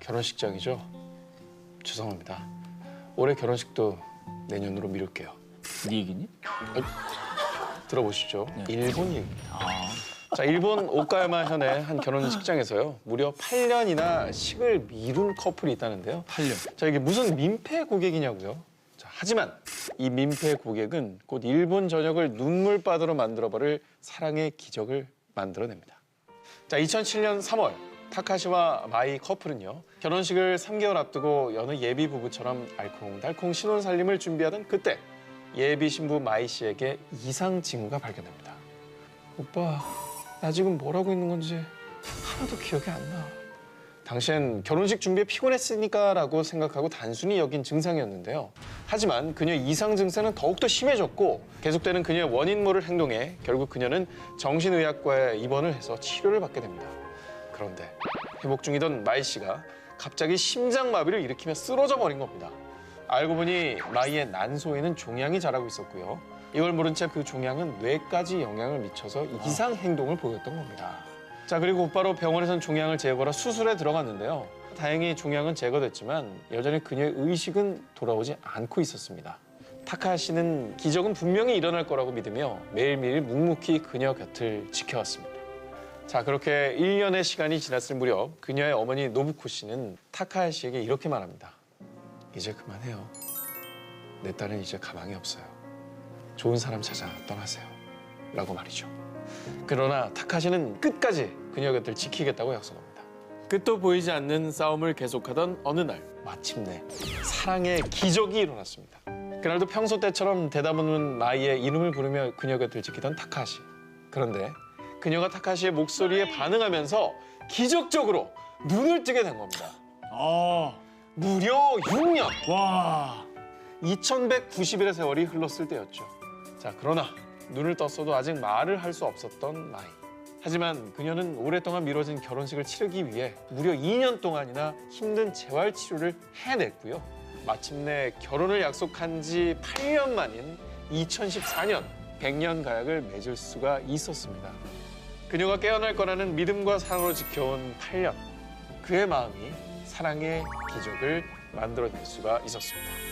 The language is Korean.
결혼식장이죠. 죄송합니다. 올해 결혼식도 내년으로 미룰게요. 네 얘기니? 들어보시죠. 일본 얘기입니다. 아, 자, 일본 오카야마 현의 한 결혼식장에서요. 무려 8년이나 식을 미룬 커플이 있다는데요. 8년. 자, 이게 무슨 민폐 고객이냐고요? 자, 하지만 이 민폐 고객은 곧 일본 전역을 눈물바다로 만들어버릴 사랑의 기적을 만들어냅니다. 자, 2007년 3월 타카시와 마이 커플은요. 결혼식을 3개월 앞두고 여느 예비 부부처럼 알콩달콩 신혼 살림을 준비하던 그때 예비 신부 마이 씨에게 이상 징후가 발견됩니다. 오빠, 나 지금 뭘 하고 있는 건지 하나도 기억이 안 나. 당시엔 결혼식 준비에 피곤했으니까라고 생각하고 단순히 여긴 증상이었는데요. 하지만 그녀의 이상 증세는 더욱더 심해졌고 계속되는 그녀의 원인 모를 행동에 결국 그녀는 정신의학과에 입원을 해서 치료를 받게 됩니다. 그런데 회복 중이던 마이 씨가 갑자기 심장마비를 일으키며 쓰러져 버린 겁니다. 알고 보니 마이의 난소에는 종양이 자라고 있었고요. 이걸 모른 채 그 종양은 뇌까지 영향을 미쳐서 이상 행동을 보였던 겁니다. 자 그리고 곧바로 병원에선 종양을 제거하러 수술에 들어갔는데요. 다행히 종양은 제거됐지만 여전히 그녀의 의식은 돌아오지 않고 있었습니다. 타카 씨는 기적은 분명히 일어날 거라고 믿으며 매일매일 묵묵히 그녀 곁을 지켜왔습니다. 자 그렇게 1년의 시간이 지났을 무렵 그녀의 어머니 노부코 씨는 타카 씨에게 이렇게 말합니다. 이제 그만해요. 내 딸은 이제 가망이 없어요. 좋은 사람 찾아 떠나세요. 라고 말이죠. 그러나 타카시는 끝까지 그녀 곁을 지키겠다고 약속합니다. 끝도 보이지 않는 싸움을 계속하던 어느 날 마침내 사랑의 기적이 일어났습니다. 그날도 평소 때처럼 대답 없는 마이의 이름을 부르며 그녀 곁을 지키던 타카시. 그런데 그녀가 타카시의 목소리에 반응하면서 기적적으로 눈을 뜨게 된 겁니다. 아, 무려 6년! 와. 2190일의 세월이 흘렀을 때였죠. 자, 그러나 눈을 떴어도 아직 말을 할 수 없었던 마이. 하지만 그녀는 오랫동안 미뤄진 결혼식을 치르기 위해 무려 2년 동안이나 힘든 재활 치료를 해냈고요. 마침내 결혼을 약속한 지 8년 만인 2014년 100년 가약을 맺을 수가 있었습니다. 그녀가 깨어날 거라는 믿음과 사랑으로 지켜온 8년. 그의 마음이 사랑의 기적을 만들어낼 수가 있었습니다.